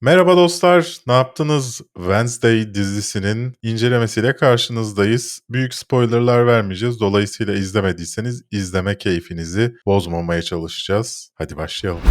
Merhaba dostlar, ne yaptınız? Wednesday dizisinin incelemesiyle karşınızdayız. Büyük spoilerlar vermeyeceğiz. Dolayısıyla izlemediyseniz izleme keyfinizi bozmamaya çalışacağız. Hadi başlayalım.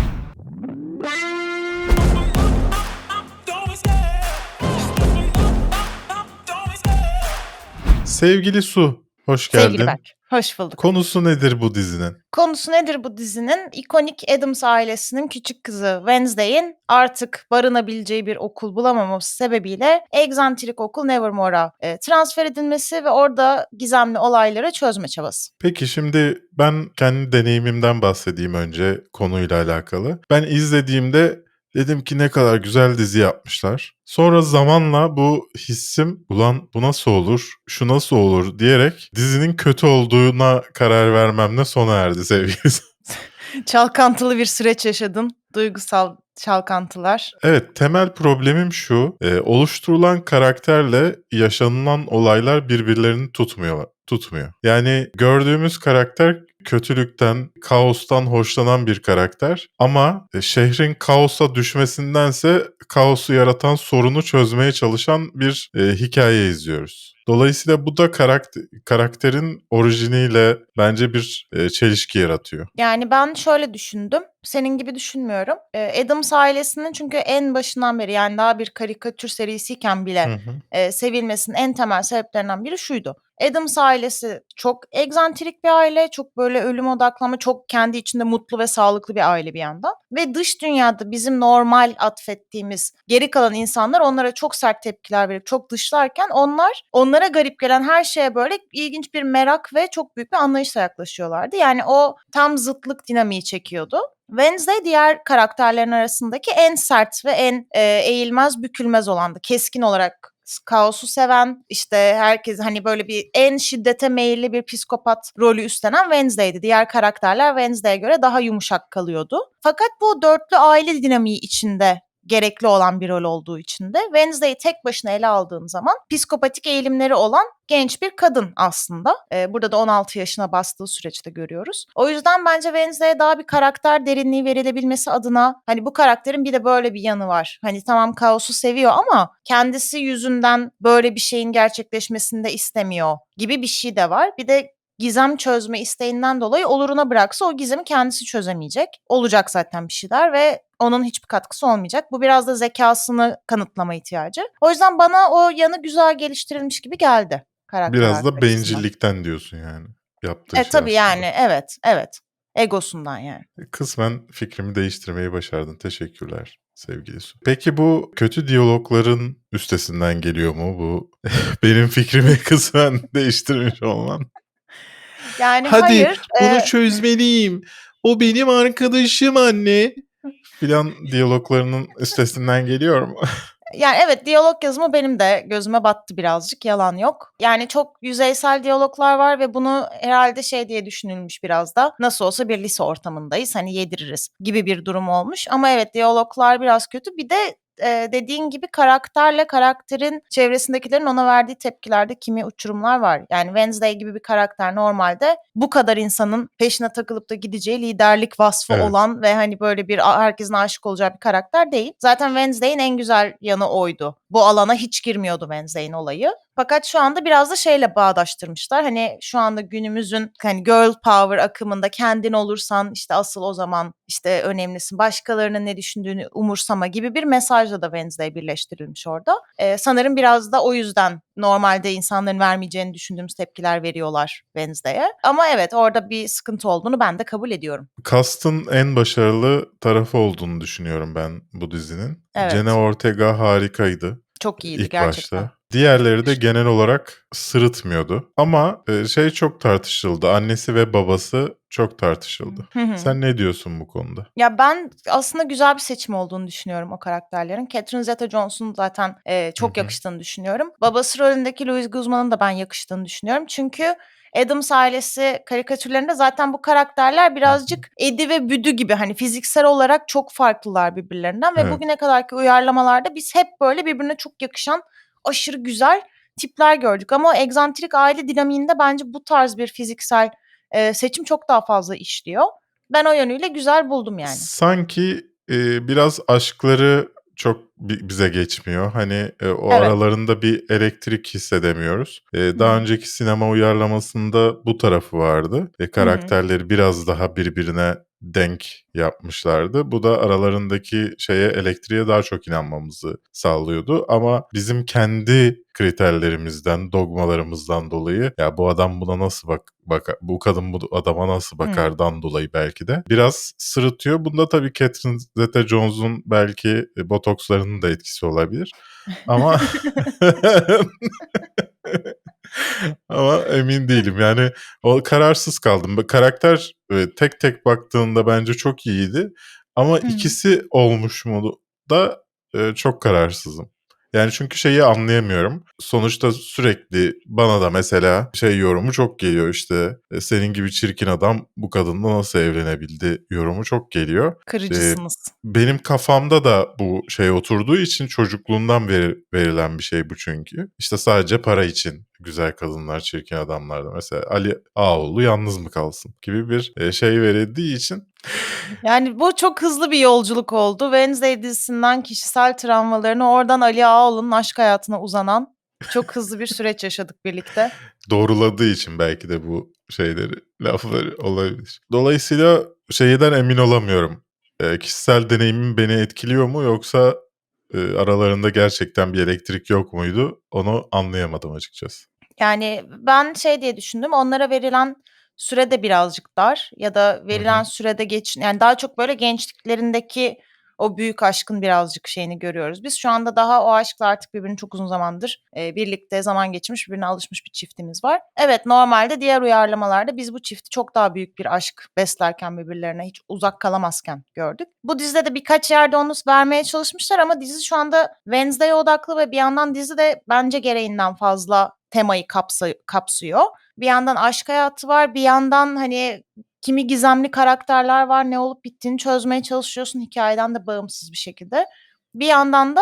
Sevgili Su, hoş geldin. Sevgili Berk, hoş bulduk. Konusu nedir bu dizinin? Konusu nedir bu dizinin? İkonik Addams ailesinin küçük kızı Wednesday'in artık barınabileceği bir okul bulamaması sebebiyle egzantrik okul Nevermore'a e, transfer edilmesi ve orada gizemli olayları çözme çabası. Peki şimdi ben kendi deneyimimden bahsedeyim önce konuyla alakalı. Ben izlediğimde dedim ki ne kadar güzel dizi yapmışlar. Sonra zamanla bu hissim ulan bu nasıl olur, şu nasıl olur diyerek dizinin kötü olduğuna karar vermemle sona erdi sevgili. Çalkantılı bir süreç yaşadın. Duygusal çalkantılar. Evet temel problemim şu. e, oluşturulan karakterle yaşanılan olaylar birbirlerini tutmuyor. Tutmuyor. Yani gördüğümüz karakter kötülükten, kaostan hoşlanan bir karakter. Ama e, şehrin kaosa düşmesindense kaosu yaratan sorunu çözmeye çalışan bir e, hikaye izliyoruz. Dolayısıyla bu da karakter, karakterin orijiniyle bence bir e, çelişki yaratıyor. Yani ben şöyle düşündüm. Senin gibi düşünmüyorum. E, Addams ailesinin çünkü en başından beri yani daha bir karikatür serisiyken bile Hı hı. e, sevilmesinin en temel sebeplerinden biri şuydu. Addams ailesi çok egzantrik bir aile, çok böyle ölüm odaklanma, çok kendi içinde mutlu ve sağlıklı bir aile bir yandan. Ve dış dünyada bizim normal atfettiğimiz geri kalan insanlar onlara çok sert tepkiler verip çok dışlarken onlar onlara garip gelen her şeye böyle ilginç bir merak ve çok büyük bir anlayışla yaklaşıyorlardı. Yani o tam zıtlık dinamiği çekiyordu. Wednesday diğer karakterlerin arasındaki en sert ve en e, eğilmez bükülmez olandı. Keskin olarak kaosu seven, işte herkes hani böyle bir en şiddete meyilli bir psikopat rolü üstlenen Wednesday'di. Diğer karakterler Wednesday'e göre daha yumuşak kalıyordu. Fakat bu dörtlü aile dinamiği içinde gerekli olan bir rol olduğu için de Wednesday'i tek başına ele aldığın zaman psikopatik eğilimleri olan genç bir kadın aslında. Ee, burada da 16 yaşına bastığı süreçte görüyoruz. O yüzden bence Wednesday'e daha bir karakter derinliği verilebilmesi adına hani bu karakterin bir de böyle bir yanı var. Hani tamam kaosu seviyor ama kendisi yüzünden böyle bir şeyin gerçekleşmesini de istemiyor gibi bir şey de var. Bir de gizem çözme isteğinden dolayı oluruna bıraksa o gizemi kendisi çözemeyecek. Olacak zaten bir şeyler ve onun hiçbir katkısı olmayacak. Bu biraz da zekasını kanıtlama ihtiyacı. O yüzden bana o yanı güzel geliştirilmiş gibi geldi. Karakter Biraz da bencillikten diyorsun yani. Yaptığı E şey tabii aslında. yani evet evet. Egosundan yani. Kısmen fikrimi değiştirmeyi başardın. Teşekkürler sevgili Su. Peki bu kötü diyalogların üstesinden geliyor mu bu benim fikrimi kısmen değiştirmiş olman? Yani Hadi hayır. bunu e, çözmeliyim. O benim arkadaşım anne. Filan diyaloglarının üstesinden geliyor mu? Yani evet diyalog yazımı benim de gözüme battı birazcık yalan yok. Yani çok yüzeysel diyaloglar var ve bunu herhalde şey diye düşünülmüş biraz da nasıl olsa bir lise ortamındayız hani yediririz gibi bir durum olmuş. Ama evet diyaloglar biraz kötü bir de e, dediğin gibi karakterle karakterin çevresindekilerin ona verdiği tepkilerde kimi uçurumlar var. Yani Wednesday gibi bir karakter normalde bu kadar insanın peşine takılıp da gideceği liderlik vasfı Evet. olan ve hani böyle bir a- herkesin aşık olacağı bir karakter değil. Zaten Wednesday'in en güzel yanı oydu. Bu alana hiç girmiyordu Wednesday'in olayı. Fakat şu anda biraz da şeyle bağdaştırmışlar. Hani şu anda günümüzün hani girl power akımında kendin olursan işte asıl o zaman işte önemlisin. Başkalarının ne düşündüğünü umursama gibi bir mesajla da Wednesday birleştirilmiş orada. Ee, sanırım biraz da o yüzden normalde insanların vermeyeceğini düşündüğümüz tepkiler veriyorlar Wednesday'e. Ama evet orada bir sıkıntı olduğunu ben de kabul ediyorum. Cast'ın en başarılı tarafı olduğunu düşünüyorum ben bu dizinin. Evet. Jenna Ortega harikaydı Çok iyiydi ilk gerçekten. başta. Diğerleri de genel olarak sırıtmıyordu. Ama e, şey çok tartışıldı. Annesi ve babası çok tartışıldı. Hı hı. Sen ne diyorsun bu konuda? Ya ben aslında güzel bir seçim olduğunu düşünüyorum o karakterlerin. Catherine Zeta-Jones'un zaten e, çok Hı hı. yakıştığını düşünüyorum. Babası rolündeki Louis Guzman'ın da ben yakıştığını düşünüyorum. Çünkü Adams ailesi karikatürlerinde zaten bu karakterler birazcık Eddie ve Büdü gibi hani fiziksel olarak çok farklılar birbirlerinden ve Evet. bugüne kadarki uyarlamalarda biz hep böyle birbirine çok yakışan aşırı güzel tipler gördük. Ama o egzantrik aile dinamiğinde bence bu tarz bir fiziksel e, seçim çok daha fazla işliyor. Ben o yönüyle güzel buldum yani. Sanki e, biraz aşkları çok bi- bize geçmiyor. Hani e, o Evet. aralarında bir elektrik hissedemiyoruz. E, daha Hı. önceki sinema uyarlamasında bu tarafı vardı. E, karakterleri biraz daha birbirine denk yapmışlardı. Bu da aralarındaki şeye elektriğe daha çok inanmamızı sağlıyordu. Ama bizim kendi kriterlerimizden, dogmalarımızdan dolayı ya bu adam buna nasıl bak bak bu kadın bu adama nasıl bakardan dolayı belki de biraz sırıtıyor. Bunda tabii Catherine Zeta-Jones'un belki e, botokslarının da etkisi olabilir. Ama ama emin değilim. Yani o kararsız kaldım. Karakter e, tek tek baktığında bence çok iyiydi. Ama Hı hı. ikisi olmuş mu da e, çok kararsızım. Yani çünkü şeyi anlayamıyorum. Sonuçta sürekli bana da mesela şey yorumu çok geliyor işte e, senin gibi çirkin adam bu kadınla nasıl evlenebildi yorumu çok geliyor. Kırıcısınız. benim kafamda da bu şey oturduğu için çocukluğumdan veri- verilen bir şey bu çünkü. İşte sadece para için güzel kadınlar, çirkin adamlar da mesela Ali Ağoğlu yalnız mı kalsın gibi bir e, şey verildiği için Yani bu çok hızlı bir yolculuk oldu. Wednesday dizisinden kişisel travmalarını oradan Ali Ağaoğlu'nun aşk hayatına uzanan çok hızlı bir süreç yaşadık birlikte. doğruladığı için belki de bu şeyleri, lafları olabilir. Dolayısıyla şeyden emin olamıyorum. E, kişisel deneyimim beni etkiliyor mu yoksa e, aralarında gerçekten bir elektrik yok muydu? Onu anlayamadım açıkçası. Yani ben şey diye düşündüm. Onlara verilen süre de birazcık dar ya da Hı verilen hı. sürede geç yani daha çok böyle gençliklerindeki o büyük aşkın birazcık şeyini görüyoruz. Biz şu anda daha o aşkla artık birbirini çok uzun zamandır e, birlikte zaman geçirmiş, birbirine alışmış bir çiftimiz var. Evet normalde diğer uyarlamalarda biz bu çifti çok daha büyük bir aşk beslerken birbirlerine hiç uzak kalamazken gördük. Bu dizide de birkaç yerde onu vermeye çalışmışlar ama dizi şu anda Wednesday'e odaklı ve bir yandan dizi de bence gereğinden fazla temayı kapsa- kapsıyor. Bir yandan aşk hayatı var, bir yandan hani kimi gizemli karakterler var, ne olup bittiğini çözmeye çalışıyorsun hikayeden de bağımsız bir şekilde. Bir yandan da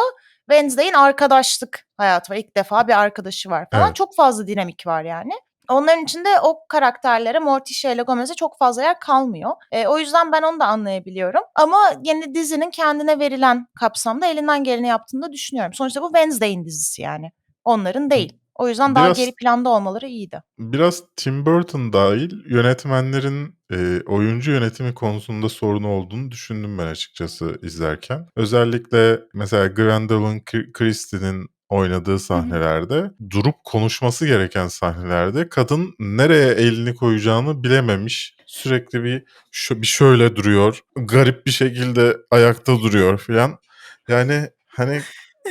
Wednesday'in arkadaşlık hayatı var. İlk defa bir arkadaşı var falan. Evet. Çok fazla dinamik var yani. Onların içinde o karakterlere Morticia ile Gomez'e çok fazla yer kalmıyor. E, o yüzden ben onu da anlayabiliyorum. Ama yine dizinin kendine verilen kapsamda elinden geleni yaptığını da düşünüyorum. Sonuçta bu Wednesday'in dizisi yani. Onların değil. O yüzden daha Biraz geri planda olmaları iyiydi. biraz Tim Burton dahil yönetmenlerin e, oyuncu yönetimi konusunda sorunu olduğunu düşündüm ben açıkçası izlerken. Özellikle mesela Gwendolyn Chr- Christie'nin oynadığı Hı hı. sahnelerde durup konuşması gereken sahnelerde kadın nereye elini koyacağını bilememiş. Sürekli bir şu bir şöyle duruyor. Garip bir şekilde ayakta duruyor filan. Yani hani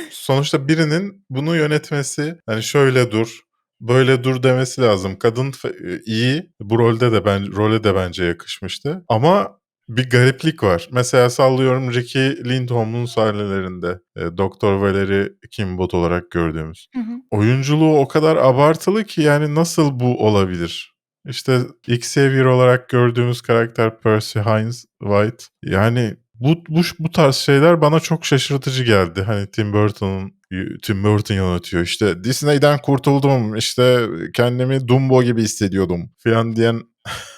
sonuçta birinin bunu yönetmesi hani şöyle dur böyle dur demesi lazım. Kadın fe- iyi bu rolde de ben role de bence yakışmıştı. Ama bir gariplik var. Mesela sallıyorum Ricky Lindholm'un sahnelerinde e, Doktor Valerie Kimbot olarak gördüğümüz. Hı hı. Oyunculuğu o kadar abartılı ki yani nasıl bu olabilir? İşte Xavier olarak gördüğümüz karakter Percy Hines White. Yani bu, bu, bu tarz şeyler bana çok şaşırtıcı geldi. Hani Tim Burton'un Tim Burton yönetiyor. İşte Disney'den kurtuldum. İşte kendimi Dumbo gibi hissediyordum falan diyen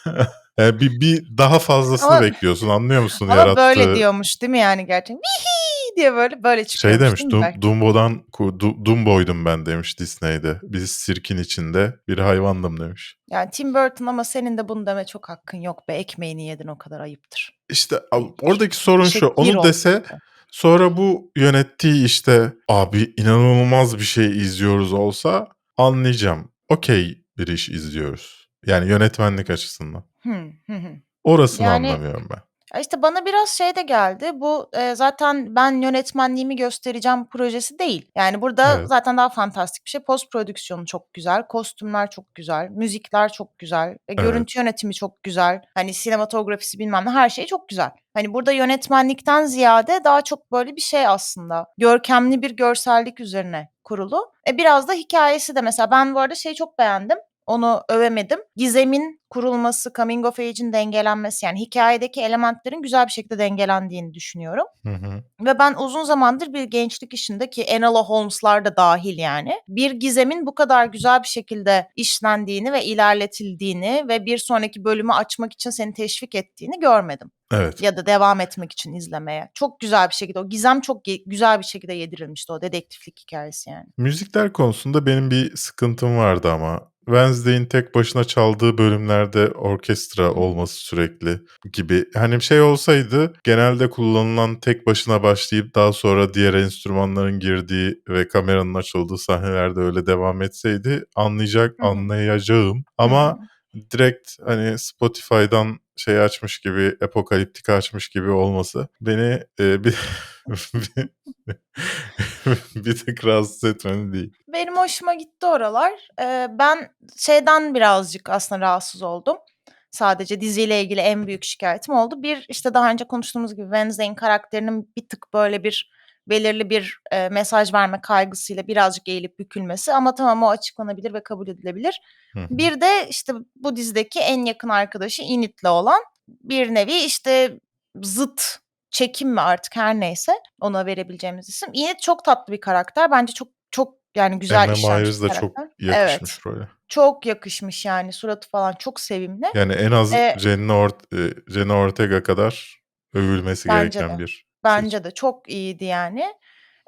yani bir, bir daha fazlasını Ama bekliyorsun anlıyor musun ama böyle yarattığı diyormuş değil mi yani gerçekten? Vihi diye böyle böyle şey çıkıyormuş demiş Dum? Dumbo'dan Du- Dumbo'ydum ben demiş Disney'de. Biz sirkin içinde bir hayvandım demiş. Yani Tim Burton ama senin de bunu deme çok hakkın yok be. Ekmeğini yedin o kadar ayıptır. İşte oradaki sorun şu. Onu dese sonra bu yönettiği işte abi inanılmaz bir şey izliyoruz olsa anlayacağım. Okey bir iş izliyoruz. Yani yönetmenlik açısından. Hı, hı, hı. Orasını Yani anlamıyorum ben. Ya işte bana biraz şey de geldi. Bu e, zaten ben yönetmenliğimi göstereceğim projesi değil. Yani burada Evet. zaten daha fantastik bir şey. Post prodüksiyonu çok güzel, kostümler çok güzel, müzikler çok güzel, e, Evet. görüntü yönetimi çok güzel. Hani sinematografisi bilmem ne her şey çok güzel. Hani burada yönetmenlikten ziyade daha çok böyle bir şey aslında. Görkemli bir görsellik üzerine kurulu. E biraz da hikayesi de mesela ben bu arada şeyi çok beğendim. Onu övemedim. Gizem'in kurulması, coming of age'in dengelenmesi yani hikâyedeki elementlerin güzel bir şekilde dengelendiğini düşünüyorum. Hı hı. Ve ben uzun zamandır bir gençlik işinde ki Enola Holmes'lar da dâhil yani, bir gizemin bu kadar güzel bir şekilde işlendiğini ve ilerletildiğini ve bir sonraki bölümü açmak için seni teşvik ettiğini görmedim. Evet. Ya da devam etmek için izlemeye. Çok güzel bir şekilde o gizem çok güzel bir şekilde yedirilmişti o dedektiflik hikâyesi yani. Müzikler konusunda benim bir sıkıntım vardı ama. Wednesday'in tek başına çaldığı bölümlerde orkestra olması sürekli gibi. Hani şey olsaydı genelde kullanılan tek başına başlayıp daha sonra diğer enstrümanların girdiği ve kameranın açıldığı sahnelerde öyle devam etseydi anlayacak, anlayacağım. Ama direkt hani Spotify'dan şey açmış gibi, Apocalyptic açmış gibi olması beni e, bir bir, tık rahatsız etmedi değil. Benim hoşuma gitti oralar. Ben şeyden birazcık aslında rahatsız oldum. Sadece diziyle ilgili en büyük şikâyetim oldu. Bir, işte daha önce konuştuğumuz gibi Wednesday'in karakterinin bir tık böyle bir belirli bir, eee, mesaj verme kaygısıyla birazcık eğilip bükülmesi ama tamam o açıklanabilir ve kabul edilebilir. Hı. Bir de işte bu dizideki en yakın arkadaşı Enid'le olan bir nevi işte zıt çekim mi artık her neyse ona verebileceğimiz isim. Enid çok tatlı bir karakter. Bence çok çok yani güzel Emma işlenmiş Myers bir da çok yakışmış Evet. role. Çok yakışmış yani suratı falan çok sevimli. Yani en az Eee Jenna Ort Jenna Ortega kadar övülmesi Bence gereken de. bir seçim. Bence de çok iyiydi yani.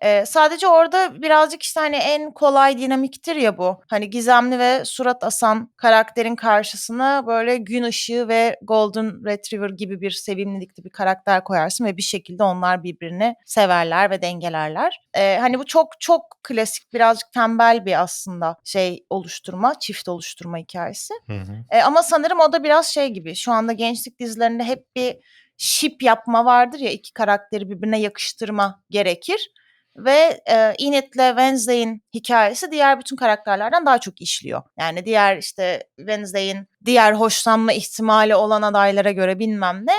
Eee, sadece orada birazcık işte hani en kolay dinamiktir ya bu. Hani gizemli ve surat asan karakterin karşısına böyle gün ışığı ve golden retriever gibi bir sevimlilikli bir karakter koyarsın ve bir şekilde onlar birbirini severler ve dengelerler. Eee, hani bu çok çok klasik birazcık tembel bir aslında şey oluşturma, çift oluşturma hikâyesi. Hı hı. Eee, ama sanırım o da biraz şey gibi şu anda gençlik dizilerinde hep bir ship yapma vardır ya 2 karakteri birbirine yakıştırma gerekir ve, eee, Enid'le Wednesday'in hikâyesi diğer bütün karakterlerden daha çok işliyor. Yani diğer işte Wednesday'in diğer hoşlanma ihtimali olan adaylara göre bilmem ne,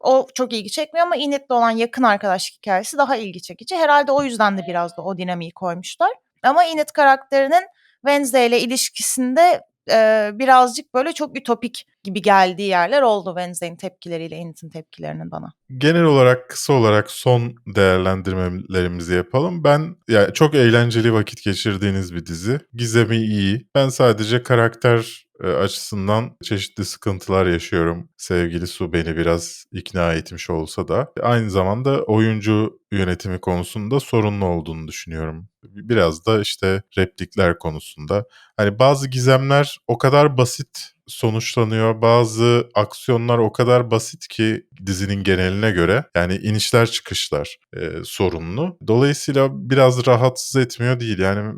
o çok ilgi çekmiyor ama Enid'le olan yakın arkadaşlık hikâyesi daha ilgi çekici. Herhâlde o yüzden de biraz da o dinamiği koymuşlar. Ama Enid karakterinin Wednesday'le ilişkisinde, eee, birazcık böyle çok ütopik gibi geldiği yerler oldu Wednesday'in tepkileriyle Enid'in tepkilerinin bana. Genel olarak kısa olarak son değerlendirmelerimizi yapalım. Ben ya çok eğlenceli vakit geçirdiğiniz bir dizi. Gizemi iyi. Ben sadece karakter açısından çeşitli sıkıntılar yaşıyorum. Sevgili Su beni biraz ikna etmiş olsa da aynı zamanda oyuncu yönetimi konusunda sorunlu olduğunu düşünüyorum. Biraz da işte replikler konusunda. Hani bazı gizemler o kadar basit sonuçlanıyor. Bazı aksiyonlar o kadar basit ki dizinin geneline göre yani inişler çıkışlar eee, sorunlu. Dolayısıyla biraz rahatsız etmiyor değil. Yani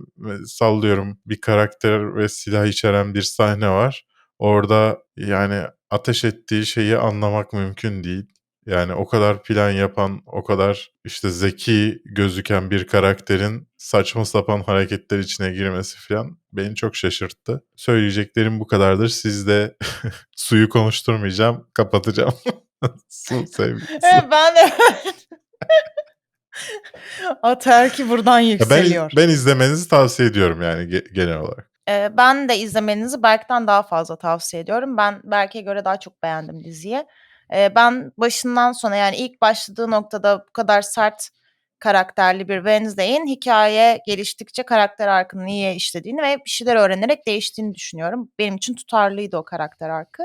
sallıyorum bir karakter ve silah içeren bir sahne var. Orada yani ateş ettiği şeyi anlamak mümkün değil. Yani o kadar plan yapan, o kadar işte zeki gözüken bir karakterin saçma sapan hareketler içine girmesi filan beni çok şaşırttı. Söyleyeceklerim bu kadardır. Siz de Su'yu konuşturmayacağım, kapatacağım. Su sevgilisi. Evet, ben de Ataerki buradan Ya ben yükseliyor. ben izlemenizi tavsiye ediyorum yani ge- genel olarak. Eee, ben de izlemenizi Berk'ten daha fazla tavsiye ediyorum. Ben Berk'e göre daha çok beğendim diziyi. Ben başından sona yani ilk başladığı noktada bu kadar sert karakterli bir Wednesday'in hikâye geliştikçe karakter arkını iyi işlediğini ve bir şeyler öğrenerek değiştiğini düşünüyorum. Benim için tutarlıydı o karakter arkı.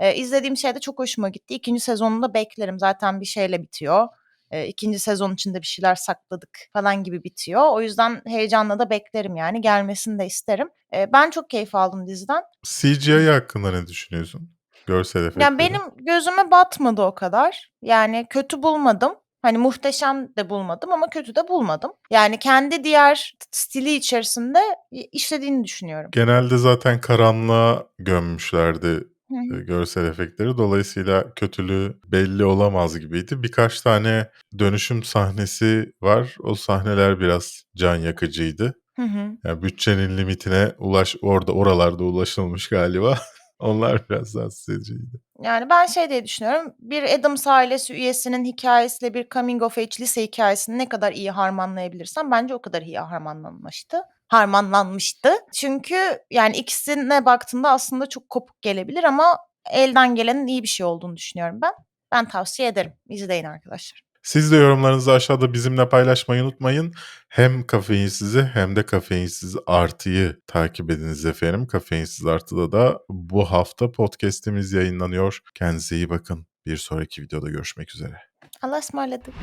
Eee, izlediğim şey de çok hoşuma gitti. 2. sezonunu da beklerim. Zaten bir şeyle bitiyor. Eee, 2. sezon içinde bir şeyler sakladık falan gibi bitiyor. O yüzden heyecanla da beklerim yani. Gelmesini de isterim. Eee, ben çok keyif aldım diziden. CGI hakkında ne düşünüyorsun? Görsel efektleri. Yani benim gözüme batmadı o kadar. Yani kötü bulmadım. Hani muhteşem de bulmadım ama kötü de bulmadım. Yani kendi diğer stili içerisinde i işlediğini düşünüyorum. Genelde zaten karanlığa gömmüşlerdi Hı hı. görsel efektleri. Dolayısıyla kötülüğü belli olamaz gibiydi. Birkaç tane dönüşüm sahnesi var. O sahneler biraz can yakıcıydı. Hı hı. Ya bütçenin limitine ulaş orada oralarda ulaşılmış galiba. Onlar biraz rahatsız ediciydi. Yani ben şey diye düşünüyorum. Bir Addams ailesi üyesinin hikâyesiyle bir coming of age lise hikâyesini ne kadar iyi harmanlayabilirsem bence o kadar iyi harmanlanmıştı. harmanlanmıştı. Çünkü yani ikisine baktığında aslında çok kopuk gelebilir ama elden gelenin iyi bir şey olduğunu düşünüyorum ben. Ben tavsiye ederim. İzleyin arkadaşlar. Siz de yorumlarınızı aşağıda bizimle paylaşmayı unutmayın. Hem kafeinsizi hem de kafeinsiz artıyı takip ediniz efendim. Kafeinsiz artıda da bu hafta podcast'imiz yayınlanıyor. Kendinize iyi bakın. Bir sonraki videoda görüşmek üzere. Allah'a ısmarladık.